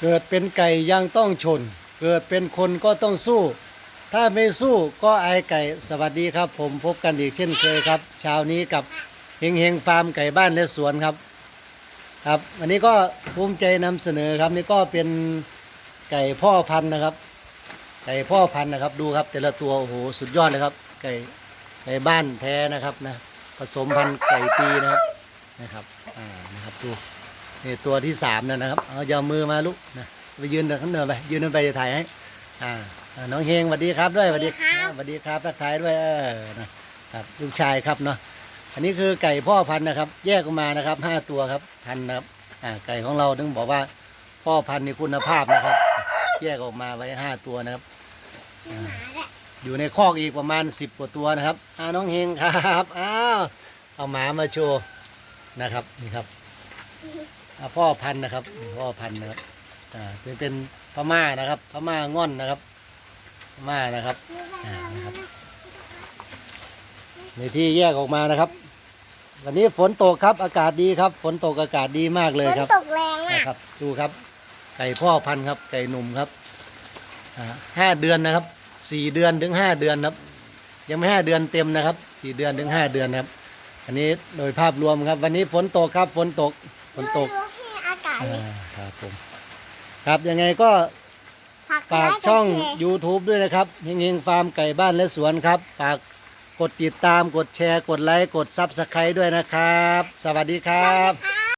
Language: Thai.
เกิดเป็นไก่ยังต้องชน เกิดเป็นคนก็ต้องสู้ ถ้าไม่สู้ก็อายไก่สวัสดีครับ ผมพบกันอีกเช่นเคยครับเช้านี้กับเฮงเฮงฟาร์มไก่บ้านและสวนครับ ครับวันนี้ก็ภูมิใจนำเสนอครับ นี่ก็เป็นไก่พ่อพันธุ์นะครับ ไก่พ่อพันธุ์นะครับ ดูครับ แต่ละตัวโอ้โหสุดยอดเลยครับ ไก่ไก่บ้านแท้นะครับนะผสมพันธุ์ไก่ปีนะครับนะครับอ่านะครับดู นี่ตัวที่สามนะนะครับเอาอย่าเอามือมาลูกนะไปยืนเดินข้างเนินไปยืนเดินไปจะถ่ายให้อ่าอ่าน้องเฮงสวัสดีครับด้วยสวัสดีครับสวัสดีครับทักทายด้วยเออนะครับลูกชายครับเนาะอันนี้คือไก่พ่อพันธุ์นะครับ แยกออกมานะครับห้าตัวครับพันธุ์นะครับอ่าไก่ของเราถึงบอกว่าพ่อพันธุ์ในคุณภาพนะครับ แยกออกมาไว้ห้าตัวนะครับมีหมาด้วยอยู่ในคอกอีกประมาณสิบกว่าตัวนะครับอ่าน้องเฮงครับอ้าวเอาหมามาโชว์นะครับนี่ครับอ่า พ่อพันธุ์นะครับนี่พ่อพันธุ์นะครับอ่าเป็นเป็นพม่านะครับพม่าง่อนนะครับพม่านะครับอ่านะครับ ในที่แยกออกมานะครับ วันนี้ฝนตกครับอากาศดีครับ ฝนตกอากาศดีมากเลยฝนครับตกแรงอะนะครับดูครับ ไก่พ่อพันธุ์ครับ ไก่หนุ่มครับอ่าห้าเดือนนะครับสี่เดือนถึงห้าเดือนครับ ยังไม่ห้าเดือนเต็มนะครับสี่เดือนถึงห้าเดือนนะครับ อันนี้โดยภาพรวมครับ วันนี้ฝนตกครับฝนตกฝนตก ดู ให้อากาศอ่าเลยครับผมครับยังไงก็ฝากฝากไลค์ช่องกดแชร์ YouTube ด้วยนะครับเฮงๆฟาร์มไก่บ้านและสวนครับฝากกดติดตามกดแชร์ กดไลค์ กดซับสไครต์ด้วยนะครับ สวัสดีคสรัวับสดีค่ะ